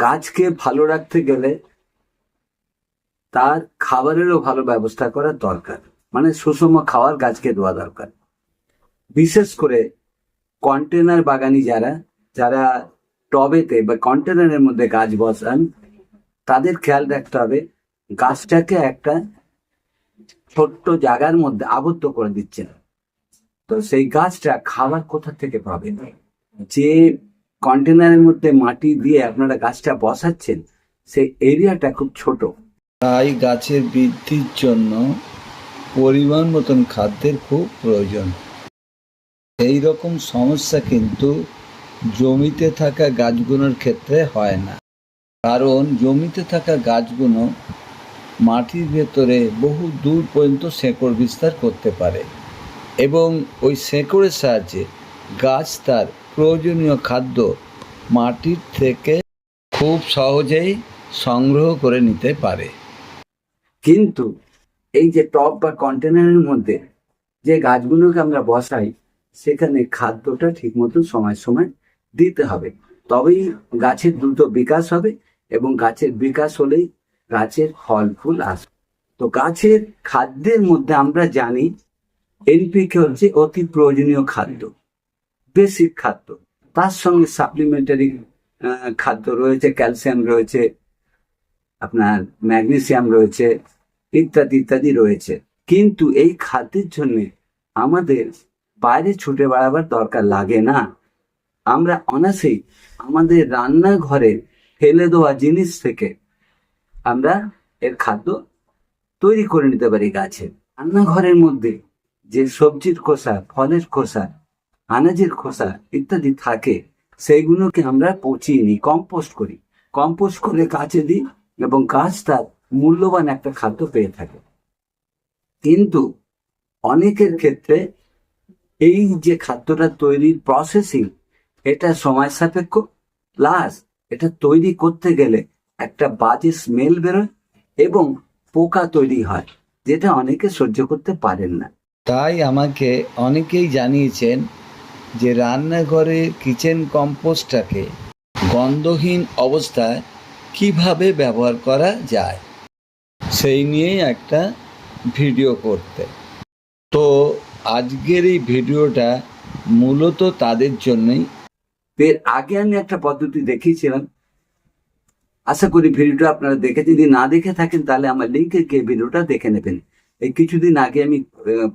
গাছকে ভালো রাখতে গেলে তার খাবারেরও ভালো ব্যবস্থা করা দরকার। মানে সুষম খাবার গাছকে দেওয়া দরকার। বিশেষ করে কন্টেনার বাগানি যারা যারা টবেতে বা কন্টেনারের মধ্যে গাছ বসান, তাদের খেয়াল রাখতে হবে গাছটাকে একটা ছোট্ট জায়গার মধ্যে আবদ্ধ করে দিচ্ছেন। তো সেই গাছটা খাবার কোথা থেকে পাবে? যে কন্টেনারের মধ্যে মাটি দিয়ে আপনারা গাছটা বসাচ্ছেন, সেই এরিয়াটা খুব ছোট। তাই গাছের বৃদ্ধির জন্য পরিমাণ মতন খাদ্যের খুব প্রয়োজন। এই রকম সমস্যা কিন্তু জমিতে থাকা গাছগুলোর ক্ষেত্রে হয় না। কারণ জমিতে থাকা গাছগুলো মাটির ভেতরে বহু দূর পর্যন্ত শেকড় বিস্তার করতে পারে এবং ওই শেকড়ের সাহায্যে গাছ তার প্রয়োজনীয় খাদ্য মাটির থেকে খুব সহজেই সংগ্রহ করে নিতে পারে। কিন্তু এই যে টব বা কন্টেনারের মধ্যে যে গাছগুলোকে আমরা বসাই, সেখানে খাদ্যটা ঠিক মতো সময় সময় দিতে হবে। তবেই গাছের দ্রুত বিকাশ হবে এবং গাছের বিকাশ হলেই গাছের ফল ফুল আসবে তো গাছের খাদ্যের মধ্যে আমরা জানি এনপিকে হচ্ছে অতি প্রয়োজনীয় খাদ্য। বেসিক খাদ্য। তার সঙ্গে সাপ্লিমেন্টারি খাদ্য রয়েছে ক্যালসিয়াম রয়েছে, আপনার ম্যাগনেসিয়াম রয়েছে, ইত্যাদি ইত্যাদি রয়েছে। কিন্তু এই খাদ্যের জন্যে আমাদের বাইরে ছুটে বেড়াবার দরকার লাগে না। আমরা অনাসেই আমাদের রান্নাঘরে ফেলে দেওয়া জিনিস থেকে আমরা এর খাদ্য তৈরি করে নিতে পারি গাছের রান্নাঘরের মধ্যে যে সবজির খোসা, ফলের খোসা আনাজের খোসা ইত্যাদি থাকে, সেইগুলোকে আমরা পচিয়ে নিই কম্পোস্ট করি। কম্পোস্ট করে গাছে দিই এবং গাছ তার মূল্যবান একটা খাদ্য পেয়ে থাকে। কিন্তু অনেকের ক্ষেত্রে এই যে খাদ্যটা তৈরির প্রসেসিং এটা সময় সাপেক্ষ। প্লাস এটা তৈরি করতে গেলে একটা বাজে স্মেল বেরোয় এবং পোকা তৈরি হয়, যেটা অনেকে সহ্য করতে পারেন না। তাই আমাকে অনেকেই জানিয়েছেন যে রান্নাঘরে কিচেন কম্পোস্টটাকে গন্ধহীন অবস্থায় কীভাবে ব্যবহার করা যায়, সেই নিয়েই একটা ভিডিও করতে। তো আজকের এই ভিডিওটা মূলত তাদের জন্যই। এর আগে আমি একটা পদ্ধতি দেখিয়েছিলাম। আশা করি ভিডিওটা আপনারা দেখে, যদি না দেখে থাকেন, তাহলে আমার লিঙ্কে গিয়ে ভিডিওটা দেখে নেবেন। এই কিছুদিন আগে আমি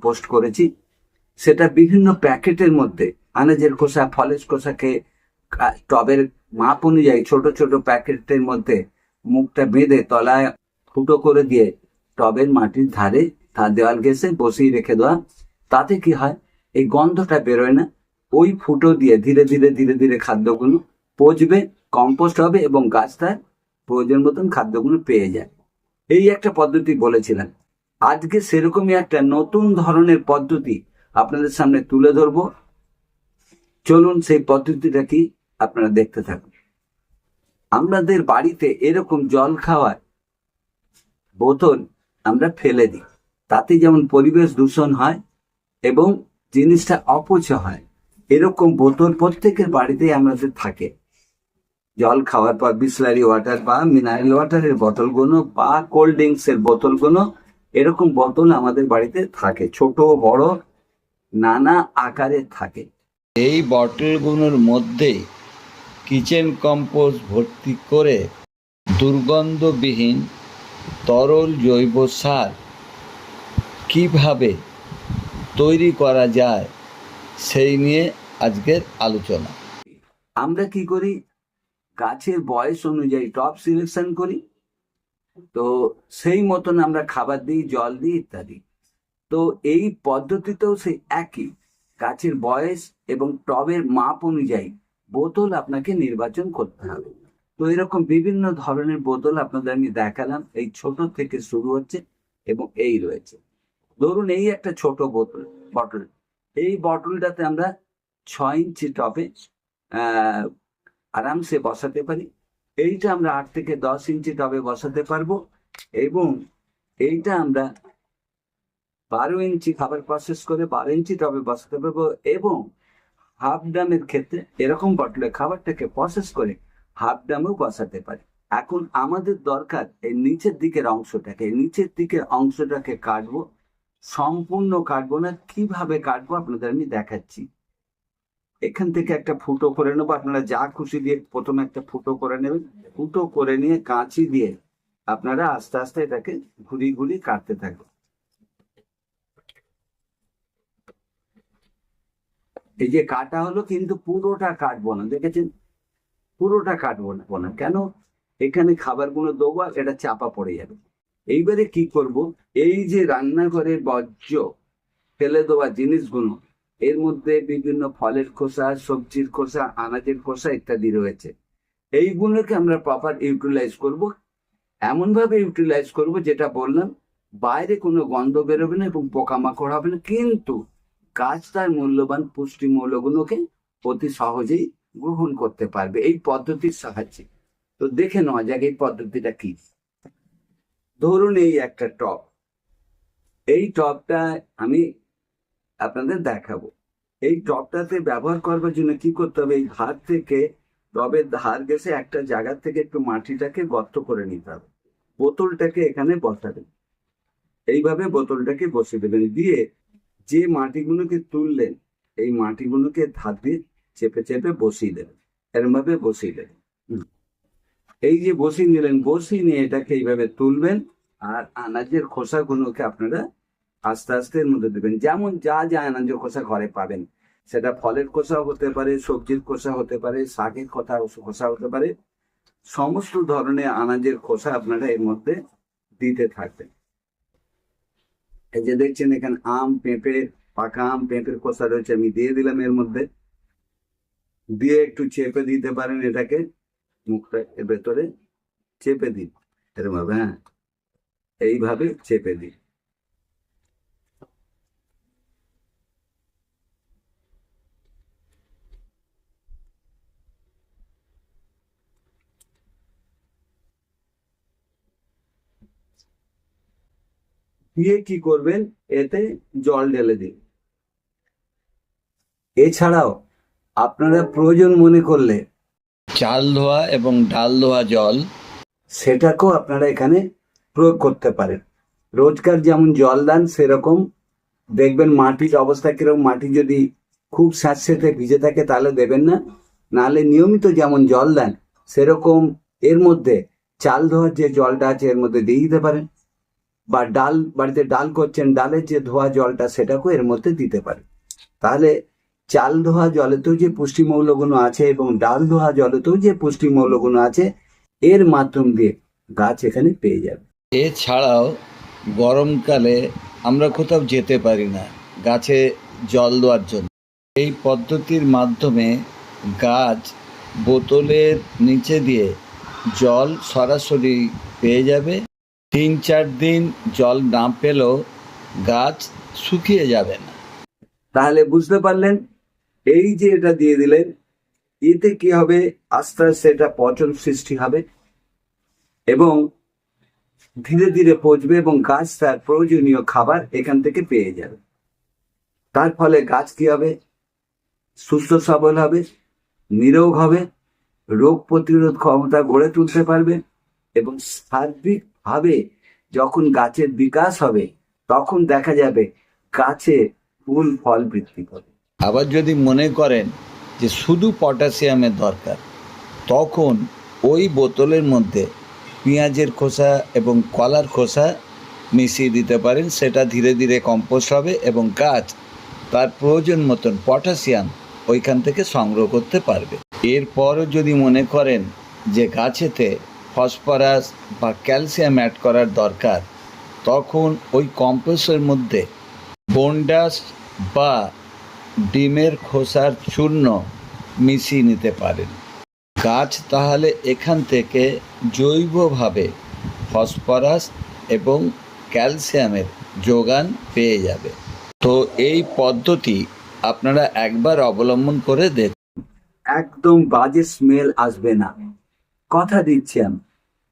পোস্ট করেছি। সেটা বিভিন্ন প্যাকেটের মধ্যে আনাজের খোসা, ফলের খোসাকে টবের মাপ অনুযায়ী ছোট ছোট প্যাকেটের মধ্যে মুখটা বেঁধে তলায় ফুটো করে দিয়ে টবের মাটির ধারে তার দেওয়াল গেছে বসিয়ে রেখে দেওয়া। তাতে কি হয়? এই গন্ধটা বেরোয় না। ওই ফুটো দিয়ে ধীরে ধীরে ধীরে ধীরে খাদ্যগুলো পচবে, কম্পোস্ট হবে এবং গাছ তার প্রয়োজন মতন খাদ্যগুলো পেয়ে যায়। এই একটা পদ্ধতি বলেছিলাম। আজকে সেরকমই একটা নতুন ধরনের পদ্ধতি আপনাদের সামনে তুলে ধরবো। চলুন সেই পদ্ধতিটা কি আপনারা দেখতে থাকুন। আমাদের বাড়িতে এরকম জল খাওয়ার বোতল আমরা ফেলে দিই। তাতে যেমন পরিবেশ দূষণ হয় এবং জিনিসটা অপচয় হয়, এরকম বোতল প্রত্যেকের বাড়িতেই আমাদের থাকে। জল খাওয়ার পর বিসলারি ওয়াটার বা মিনারেল ওয়াটারের বোতলগুলো বা কোল্ড ড্রিঙ্কস এর বোতলগুলো এরকম বোতল আমাদের বাড়িতে থাকে, ছোট, বড়, নানা আকারে থাকে। এই বটলগুলোর মধ্যে কিচেন কম্পোস্ট ভর্তি করে দুর্গন্ধবিহীন তরল জৈব সার কীভাবে তৈরি করা যায়, সেই নিয়ে আজকের আলোচনা। আমরা কি করি? গাছের বয়স অনুযায়ী টপ সিলেকশন করি। তো সেই মতন আমরা খাবার দিই, জল দিই ইত্যাদি। তো এই পদ্ধতিতেও সেই একই। গাছের বয়স এবং টবের মাপ অনুযায়ী বোতল আপনাকে নির্বাচন করতে হবে। তো এরকম বিভিন্ন ধরনের বোতল আপনাদের আমি দেখালাম, এই ছোট থেকে শুরু হচ্ছে এবং এই রয়েছে। ধরুন এই একটা ছোট বোতল বটল এই বটলটাতে আমরা ছয় ইঞ্চি আহ আরামসে বসাতে পারি। এইটা আমরা আট থেকে দশ ইঞ্চি টবে বসাতে পারব এবং এইটা আমরা বারো ইঞ্চি খাবার প্রসেস করে বারো ইঞ্চি টবে বসাতে পারব এবং হাফ ড্রামের ক্ষেত্রে এরকম বটলে খাবারটাকে প্রসেস করে হাফ ড্রামেও বসাতে পারে। এখন আমাদের দরকার এই নিচের দিকের অংশটাকে নিচের দিকের অংশটাকে কাটবো, সম্পূর্ণ কাটবো না, কীভাবে কাটবো আপনাদের আমি দেখাচ্ছি। এখান থেকে একটা ফুটো করে নেব, আপনারা যা খুশি দিয়ে প্রথমে একটা ফুটো করে নেবেন। ফুটো করে নিয়ে কাঁচি দিয়ে আপনারা আস্তে আস্তে এটাকে ঘুরি ঘুরি কাটতে থাকবেন। এই যে কাটা হলো কিন্তু পুরোটা কাটবো না, দেখেছেন? পুরোটা কাটবো না, কেন? এখানে খাবারগুলো দেবো আর এটা চাপা পড়ে যাবে। এইবারে কি করব? এই যে রান্নাঘরের বর্জ্য ফেলে দেওয়া জিনিসগুলো, এর মধ্যে বিভিন্ন ফলের খোসা, সবজির খোসা, আনাজের খোসা ইত্যাদি রয়েছে। এইগুলোকে আমরা প্রপার ইউটিলাইজ করব। এমন ভাবে ইউটিলাইজ করব যেটা বললাম, বাইরে কোনো গন্ধ বেরোবে না এবং পোকামাকড় হবে না, কিন্তু গাছ তার মূল্যবান পুষ্টি মৌলগুলোকে অতি সহজেই গ্রহণ করতে পারবে এই পদ্ধতির সাহায্যে। তো দেখে নেওয়া যাক এই পদ্ধতিটা কি। ধরুন এই একটা টপ এই টপটা আমি আপনাদের দেখাবো। এই টপটাতে ব্যবহার করবার জন্য কি করতে হবে? এই ধার থেকে, টবের ধার গেছে একটা জায়গা থেকে একটু মাটিটাকে গর্ত করে নিতে হবে। বোতলটাকে এখানে বসাবেন। এইভাবে বোতলটাকে বসিয়ে দেবেন। দিয়ে যে মাটিগুলোকে তুললেন, এই মাটিগুলোকে ধার দিয়ে চেপে চেপে বসিয়ে দেবেন এরম ভাবে বসিয়ে দেবেন। এই যে বসিয়ে নিলেন বসিয়ে নিয়ে এটাকে এইভাবে তুলবেন আর আনাজের খোসাগুলোকে আপনারা আস্তে আস্তে এর মধ্যে দেবেন। যেমন যা যা আনাজের খোসা ঘরে পাবেন, সেটা ফলের খোসা হতে পারে, সবজির খোসা হতে পারে, শাকের খোসা খোসা হতে পারে। সমস্ত ধরনের আনাজের খোসা আপনারা এর মধ্যে দিতে থাকবেন। এই যে দেখছেন এখানে আম, পেঁপে, পাকা আম, পেঁপের খোসা রয়েছে, আমি দিয়ে দিলাম এর মধ্যে। দিয়ে একটু চেপে দিতে পারেন এটাকে, মুখটা এর ভেতরে চেপে দিন এরকম হ্যাঁ। এইভাবে চেপে দিন। দিয়ে কি করবেন? এতে জল ঢেলে দিন। এছাড়াও আপনারা প্রয়োজন মনে করলে চাল ধোয়া এবং ডাল ধোয়া জল সেটাকেও আপনারা এখানে প্রয়োগ করতে পারেন। রোজকার যেমন জল দেন সেরকম। দেখবেন মাটির অবস্থা কীরকম? মাটি যদি খুব স্যাঁতস্যাঁতে ভিজে থাকে তাহলে দেবেন না। নাহলে নিয়মিত যেমন জল দেন সেরকম এর মধ্যে চাল ধোয়ার যে জলটা আছে এর মধ্যে দিয়ে দিতে পারেন। বা ডাল, বাড়িতে ডাল করছেন ডালের যে ধোয়া জলটা সেটাকেও এর মধ্যে দিতে পারে। তাহলে চাল ধোয়া জলেতেও যে পুষ্টিমৌলগুলো আছে এবং ডাল ধোয়া জলেতেও যে পুষ্টিমৌলগুলো আছে, এর মাধ্যম দিয়ে গাছ এখানে পেয়ে যাবে। এছাড়াও গরমকালে আমরা কোথাও যেতে পারি না গাছে জল দেওয়ার জন্য। এই পদ্ধতির মাধ্যমে গাছ বোতলের নিচে দিয়ে জল সরাসরি পেয়ে যাবে। তিন চার দিন জল না পেলেও গাছ শুকিয়ে যাবে না। তাহলে বুঝতে পারলেন, এই যে এটা দিয়ে দিলেন, এতে কি হবে? আস্তে আস্তে এটা পচন সৃষ্টি হবে এবং ধীরে ধীরে পচবে এবং গাছ তার প্রয়োজনীয় খাবার এখান থেকে পেয়ে যাবে। তার ফলে গাছ কি হবে? সুস্থ সবল হবে, নিরোগ হবে, রোগ প্রতিরোধ ক্ষমতা গড়ে তুলতে পারবে এবং সার্বিকভাবে যখন গাছের বিকাশ হবে, তখন দেখা যাবে গাছে ফুল, ফল বৃদ্ধি পাবে আবার যদি মনে করেন যে শুধু পটাশিয়ামের দরকার, তখন ওই বোতলের মধ্যে পেঁয়াজের খোসা এবং কলার খোসা মিশিয়ে দিতে পারেন, সেটা ধীরে ধীরে কম্পোস্ট হবে এবং গাছ তার প্রয়োজন মতন পটাশিয়াম ওইখান থেকে সংগ্রহ করতে পারবে। এরপরও যদি মনে করেন যে গাছেতে ফসফরাস বা ক্যালসিয়াম অ্যাড করার দরকার। তখন ওই কম্পোস্টের মধ্যে বন্ডাস বা ডিমের খোসার চূর্ণ মিশিয়ে নিতে পারেন। গাছ তাহলে এখান থেকে জৈবভাবে ফসফরাস এবং ক্যালসিয়ামের যোগান পেয়ে যাবে। তো এই পদ্ধতি আপনারা একবার অবলম্বন করে দেখুন। একদম বাজে স্মেল আসবে না। কথা দিচ্ছি আমি।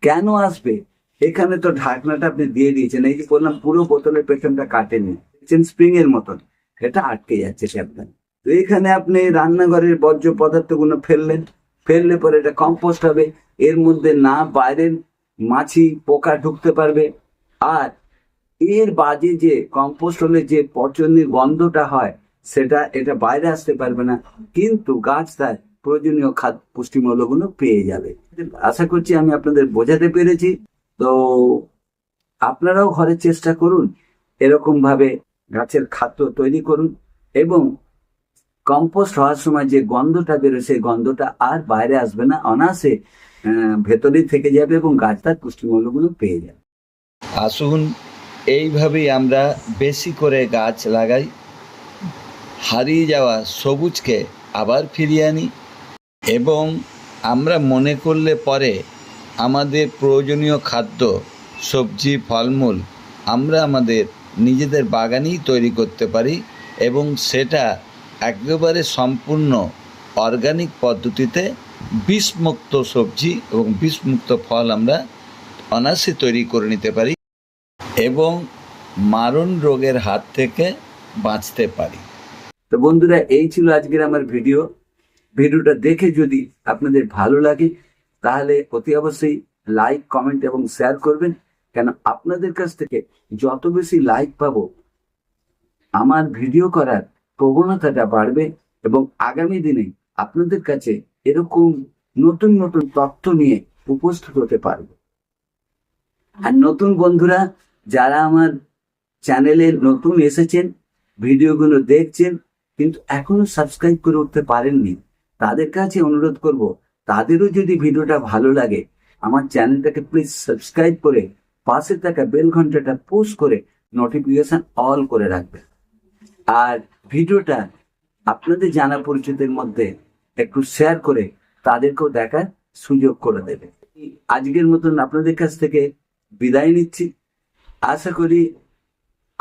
কেন আসবে? এখানে তো ঢাকনাটা আপনি দিয়ে দিয়েছেন। এই যে বললাম, পুরো বোতলের পেছনটা কাটেনি। দেখছেন স্প্রিং এর মতন। এটা আটকে যাচ্ছে ট্যাপটা তো এখানে আপনি রান্নাঘরের বর্জ্য পদার্থগুলো ফেললেন। ফেললে পরে এটা কম্পোস্ট হবে। এর মধ্যে না বাইরের মাছি, পোকা ঢুকতে পারবে। আর এর বাজে যে কম্পোস্ট হলে যে পচনের গন্ধটা হয়, সেটা, এটা বাইরে আসতে পারবে না। কিন্তু গাছ তার প্রয়োজনীয় খাদ্য পুষ্টিমূল্যগুলো পেয়ে যাবে। আশা করছি আমি আপনাদের বোঝাতে পেরেছি। তো আপনারাও ঘরে চেষ্টা করুন এরকম ভাবে গাছের খাদ্য তৈরি করুন এবং কম্পোস্ট হওয়ার সময় যে গন্ধটা বেরোয় সেই গন্ধটা আর বাইরে আসবে না অনায়াসে আহ, ভেতরেই থেকে যাবে এবং গাছ তার পুষ্টিমূল্যগুলো পেয়ে যাবে। আসুন এইভাবেই আমরা বেশি করে গাছ লাগাই হারিয়ে যাওয়া সবুজকে আবার ফিরিয়ে আনি। এবং আমরা মনে করলে পরে আমাদের প্রয়োজনীয় খাদ্য, সবজি, ফলমূল আমরা আমাদের নিজেদের বাগানেই তৈরি করতে পারি এবং সেটা একেবারে সম্পূর্ণ অর্গানিক পদ্ধতিতে বিষমুক্ত সবজি এবং বিষমুক্ত ফল আমরা অনায়াসে তৈরি করে নিতে পারি এবং মারণ রোগের হাত থেকে বাঁচতে পারি। তো বন্ধুরা, এই ছিল আজকের আমার ভিডিও। ভিডিওটা দেখে যদি আপনাদের ভালো লাগে, তাহলে অতি অবশ্যই লাইক কমেন্ট এবং শেয়ার করবেন। কেন আপনাদের কাছ থেকে যত বেশি লাইক পাবো, আমার ভিডিও করার প্রবণতাটা বাড়বে এবং আগামী দিনে আপনাদের কাছে এরকম নতুন নতুন তথ্য নিয়ে উপস্থিত হতে পারব। আর নতুন বন্ধুরা, যারা আমার চ্যানেলে নতুন এসেছেন, ভিডিওগুলো দেখছেন, কিন্তু এখনও সাবস্ক্রাইব করে উঠতে পারেননি তাদের কাছে অনুরোধ করব, তাদেরও যদি ভিডিওটা ভালো লাগে, আমার চ্যানেলটাকে প্লিজ সাবস্ক্রাইব করে, পাশে থাকা বেল ঘন্টাটা পোস্ট করে নোটিফিকেশন অল করে রাখবে আর ভিডিওটা আপনাদের জানা পরিচিতের মধ্যে একটু শেয়ার করে তাদেরকেও দেখার সুযোগ করে দেবে। আজকের মতন আপনাদের কাছ থেকে বিদায় নিচ্ছি। আশা করি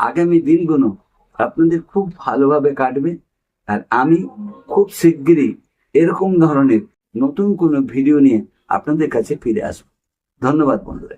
আগামী দিনগুলো আপনাদের খুব ভালোভাবে কাটবে। আর আমি খুব শিগগিরই এরকম ধরনের নতুন কোনো ভিডিও নিয়ে আপনাদের কাছে ফিরে আসব। ধন্যবাদ বন্ধুরা।